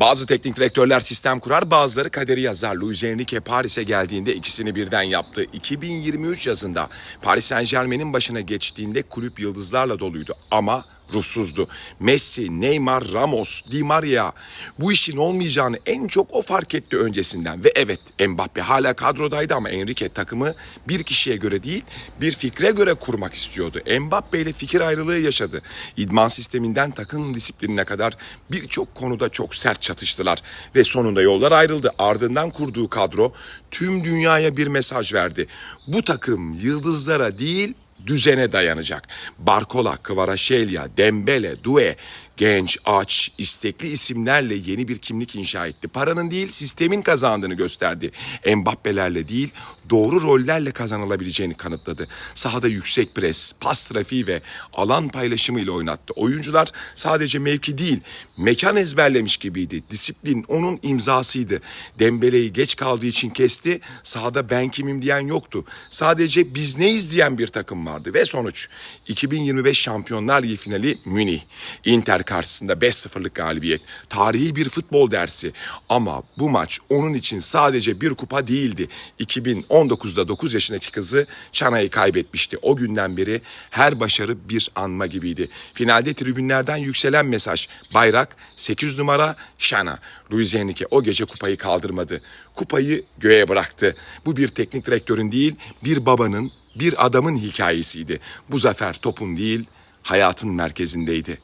Bazı teknik direktörler sistem kurar, bazıları kaderi yazar. Luis Enrique Paris'e geldiğinde ikisini birden yaptı. 2023 yazında Paris Saint Germain'in başına geçtiğinde kulüp yıldızlarla doluydu ama ruhsuzdu. Messi, Neymar, Ramos, Di Maria bu işin olmayacağını en çok o fark etti öncesinden. Ve evet Mbappe hala kadrodaydı ama Enrique takımı bir kişiye göre değil bir fikre göre kurmak istiyordu. Mbappe ile fikir ayrılığı yaşadı. İdman sisteminden takım disiplinine kadar birçok konuda çok sert çatıştılar. Ve sonunda yollar ayrıldı. Ardından kurduğu kadro tüm dünyaya bir mesaj verdi. Bu takım yıldızlara değil düzene dayanacak. Barcola, Kvaratskhelia, Dembele, Due genç, aç, istekli isimlerle yeni bir kimlik inşa etti. Paranın değil sistemin kazandığını gösterdi. Mbappe'lerle değil doğru rollerle kazanılabileceğini kanıtladı. Sahada yüksek pres, pas trafiği ve alan paylaşımı ile oynattı. Oyuncular sadece mevki değil, mekan ezberlemiş gibiydi. Disiplin onun imzasıydı. Dembele'yi geç kaldığı için kesti. Sahada ben kimim diyen yoktu. Sadece biz neyiz diyen bir takım vardı. Ve sonuç 2025 Şampiyonlar Ligi finali Münih. Inter karşısında 5-0'lık galibiyet. Tarihi bir futbol dersi. Ama bu maç onun için sadece bir kupa değildi. 2019'da 9 yaşındaki kızı Çana'yı kaybetmişti. O günden beri her başarı bir anma gibiydi. Finalde tribünlerden yükselen mesaj. Bayrak 8 numara Şana. Luis Enrique o gece kupayı kaldırmadı. Kupayı göğe bıraktı. Bu bir teknik direktörün değil, bir babanın, bir adamın hikayesiydi. Bu zafer topun değil, hayatın merkezindeydi.